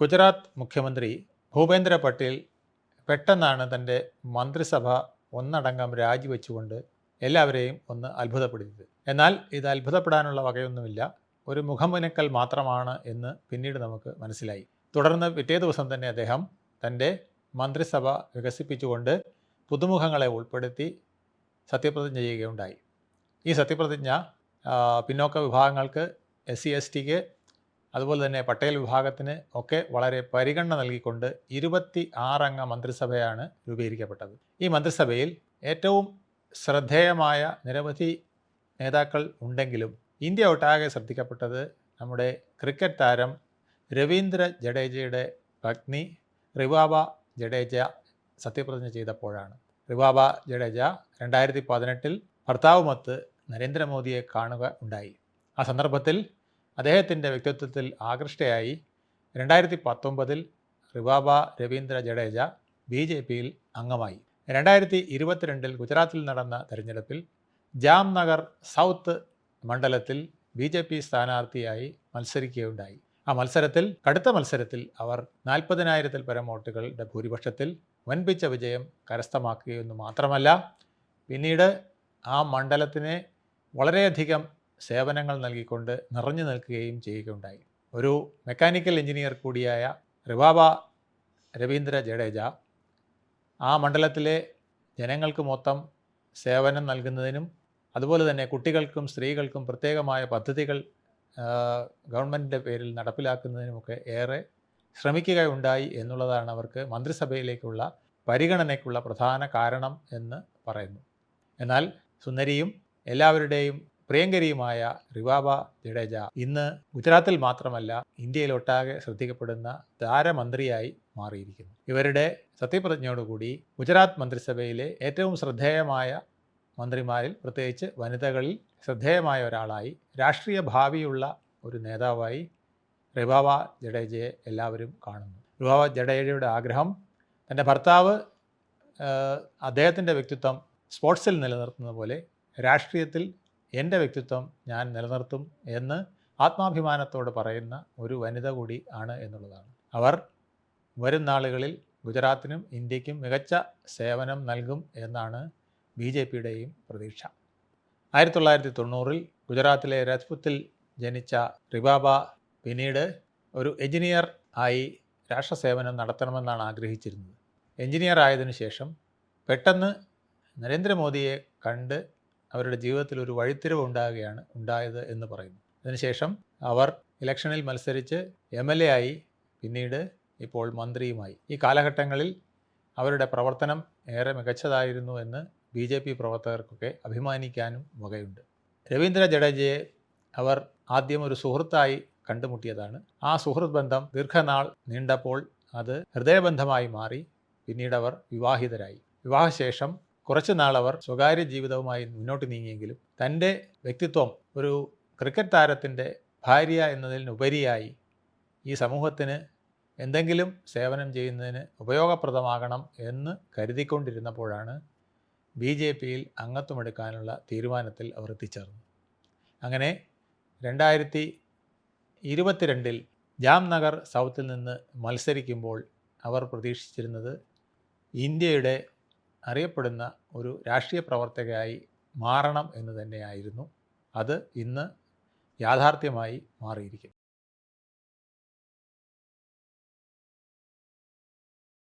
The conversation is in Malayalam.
ഗുജറാത്ത് മുഖ്യമന്ത്രി ഭൂപേന്ദ്ര പട്ടേൽ പെട്ടെന്നാണ് തന്റെ മന്ത്രിസഭ ഒന്നടങ്കം രാജിവെച്ചുകൊണ്ട് എല്ലാവരെയും ഒന്ന് അത്ഭുതപ്പെടുത്തിയത്. എന്നാൽ ഇത് അത്ഭുതപ്പെടാനുള്ള വകയൊന്നുമില്ല. ഒരു മുഖമുനക്കൽ മാത്രമാണ് എന്ന് പിന്നീട് നമുക്ക് മനസ്സിലായി. തുടർന്ന് പിറ്റേ ദിവസം തന്നെ അദ്ദേഹം തന്റെ മന്ത്രിസഭ വികസിപ്പിച്ചുകൊണ്ട് പുതുമുഖങ്ങളെ ഉൾപ്പെടുത്തി സത്യപ്രതിജ്ഞ ചെയ്യുകയുണ്ടായി. ഈ സത്യപ്രതിജ്ഞ പിന്നോക്ക വിഭാഗങ്ങൾക്ക് എസ് സി എസ് ടിക്ക് അതുപോലെ തന്നെ പട്ടേൽ വിഭാഗത്തിന് ഒക്കെ വളരെ പരിഗണന നൽകിക്കൊണ്ട് ഇരുപത്തി ആറംഗ മന്ത്രിസഭയാണ് രൂപീകരിക്കപ്പെട്ടത്. ഈ മന്ത്രിസഭയിൽ ഏറ്റവും ശ്രദ്ധേയമായ നിരവധി നേതാക്കൾ ഉണ്ടെങ്കിലും ഇന്ത്യ ഒട്ടാകെ ശ്രദ്ധിക്കപ്പെട്ടത് നമ്മുടെ ക്രിക്കറ്റ് താരം രവീന്ദ്ര ജഡേജയുടെ പത്നി റിവാബ ജഡേജ സത്യപ്രതിജ്ഞ ചെയ്തപ്പോഴാണ്. റിവാബ ജഡേജ രണ്ടായിരത്തി പതിനെട്ടിൽ ഭർത്താവുമൊത്ത് നരേന്ദ്രമോദിയെ കാണുക ഉണ്ടായി. ആ സന്ദർഭത്തിൽ അദ്ദേഹത്തിന്റെ വ്യക്തിത്വത്തിൽ ആകൃഷ്ടയായി. രണ്ടായിരത്തി പത്തൊമ്പതിൽ റിവാബ രവീന്ദ്ര ജഡേജ ബി ജെ പിയിൽ അംഗമായി. രണ്ടായിരത്തി ഇരുപത്തിരണ്ടിൽ ഗുജറാത്തിൽ നടന്ന തെരഞ്ഞെടുപ്പിൽ ജാംനഗർ സൗത്ത് മണ്ഡലത്തിൽ ബി ജെ പി സ്ഥാനാർത്ഥിയായി മത്സരിക്കുകയുണ്ടായി. ആ മത്സരത്തിൽ കടുത്ത മത്സരത്തിൽ അവർ നാൽപ്പതിനായിരത്തിൽ പരം വോട്ടുകളുടെ ഭൂരിപക്ഷത്തിൽ വൻപിച്ച വിജയം കരസ്ഥമാക്കുകയെന്ന് മാത്രമല്ല പിന്നീട് ആ മണ്ഡലത്തിനെ വളരെയധികം സേവനങ്ങൾ നൽകിക്കൊണ്ട് നിറഞ്ഞു നിൽക്കുകയും ചെയ്യുകയുണ്ടായി. ഒരു മെക്കാനിക്കൽ എഞ്ചിനീയർ കൂടിയായ റിവാബ രവീന്ദ്ര ജഡേജ ആ മണ്ഡലത്തിലെ ജനങ്ങൾക്ക് മൊത്തം സേവനം നൽകുന്നതിനും അതുപോലെ തന്നെ കുട്ടികൾക്കും സ്ത്രീകൾക്കും പ്രത്യേകമായ പദ്ധതികൾ ഗവൺമെന്റിന്റെ പേരിൽ നടപ്പിലാക്കുന്നതിനുമൊക്കെ ഏറെ ശ്രമിക്കുകയുണ്ടായി എന്നുള്ളതാണ് അവർക്ക് മന്ത്രിസഭയിലേക്കുള്ള പരിഗണനയ്ക്കുള്ള പ്രധാന കാരണം എന്ന് പറയുന്നു. എന്നാൽ സുന്ദരിയും എല്ലാവരുടെയും പ്രിയങ്കരിയുമായ റിവാബ ജഡേജ ഇന്ന് ഗുജറാത്തിൽ മാത്രമല്ല ഇന്ത്യയിലൊട്ടാകെ ശ്രദ്ധിക്കപ്പെടുന്ന താരമന്ത്രിയായി മാറിയിരിക്കുന്നു. ഇവരുടെ സത്യപ്രതിജ്ഞയോടുകൂടി ഗുജറാത്ത് മന്ത്രിസഭയിലെ ഏറ്റവും ശ്രദ്ധേയമായ മന്ത്രിമാരിൽ പ്രത്യേകിച്ച് വനിതകളിൽ ശ്രദ്ധേയമായ ഒരാളായി രാഷ്ട്രീയ ഭാവിയുള്ള ഒരു നേതാവായി റിവാബ ജഡേജയെ എല്ലാവരും കാണുന്നു. റിവാബ ജഡേജയുടെ ആഗ്രഹം തന്റെ ഭർത്താവ് അദ്ദേഹത്തിന്റെ വ്യക്തിത്വം സ്പോർട്സിൽ നിലനിർത്തുന്ന പോലെ രാഷ്ട്രീയത്തിൽ എന്റെ വ്യക്തിത്വം ഞാൻ നിലനിർത്തും എന്ന് ആത്മാഭിമാനത്തോട് പറയുന്ന ഒരു വനിത കൂടി ആണ് എന്നുള്ളതാണ്. അവർ വരും നാളുകളിൽ ഗുജറാത്തിനും ഇന്ത്യക്കും മികച്ച സേവനം നൽകും എന്നാണ് ബി ജെ പിയുടെയും പ്രതീക്ഷ. ആയിരത്തി തൊള്ളായിരത്തി തൊണ്ണൂറിൽ ഗുജറാത്തിലെ രജ്പുത്തിൽ ജനിച്ച റിബാബ പിന്നീട് ഒരു എഞ്ചിനീയർ ആയി രാഷ്ട്രസേവനം നടത്തണമെന്നാണ് ആഗ്രഹിച്ചിരുന്നത്. എഞ്ചിനീയർ ആയതിനു ശേഷം പെട്ടെന്ന് നരേന്ദ്രമോദിയെ കണ്ട് അവരുടെ ജീവിതത്തിൽ ഒരു വഴിത്തിരിവ് ഉണ്ടാകുകയാണ് ഉണ്ടായത് എന്ന് പറയുന്നു. അതിനുശേഷം അവർ ഇലക്ഷനിൽ മത്സരിച്ച് എം എൽ എ ആയി പിന്നീട് ഇപ്പോൾ മന്ത്രിയുമായി. ഈ കാലഘട്ടങ്ങളിൽ അവരുടെ പ്രവർത്തനം ഏറെ മികച്ചതായിരുന്നു എന്ന് ബി ജെ പി പ്രവർത്തകർക്കൊക്കെ അഭിമാനിക്കാനും വകയുണ്ട്. രവീന്ദ്ര ജഡേജയെ അവർ ആദ്യം ഒരു സുഹൃത്തായി കണ്ടുമുട്ടിയതാണ്. ആ സുഹൃത്ത് ബന്ധം ദീർഘനാൾ നീണ്ടപ്പോൾ അത് ഹൃദയബന്ധമായി മാറി പിന്നീട് അവർ വിവാഹിതരായി. വിവാഹശേഷം കുറച്ചു നാളവർ സ്വകാര്യ ജീവിതവുമായി മുന്നോട്ട് നീങ്ങിയെങ്കിലും തന്റെ വ്യക്തിത്വം ഒരു ക്രിക്കറ്റ് താരത്തിന്റെ ഭാര്യ എന്നതിനുപരിയായി ഈ സമൂഹത്തിന് എന്തെങ്കിലും സേവനം ചെയ്യുന്നതിന് ഉപയോഗപ്രദമാകണം എന്ന് കരുതിക്കൊണ്ടിരുന്നപ്പോഴാണ് ബി ജെ പിയിൽ അംഗത്വമെടുക്കാനുള്ള തീരുമാനത്തിൽ അവർ എത്തിച്ചേർന്നു അങ്ങനെ രണ്ടായിരത്തി ഇരുപത്തിരണ്ടിൽ ജാംനഗർ സൗത്തിൽ നിന്ന് മത്സരിക്കുമ്പോൾ അവർ പ്രതീക്ഷിച്ചിരുന്നത് ഇന്ത്യയുടെ അറിയപ്പെടുന്ന ഒരു രാഷ്ട്രീയ പ്രവർത്തകയായി മാറണം എന്ന് തന്നെയായിരുന്നു. അത് ഇന്ന് യാഥാർത്ഥ്യമായി മാറിയിരിക്കുന്നു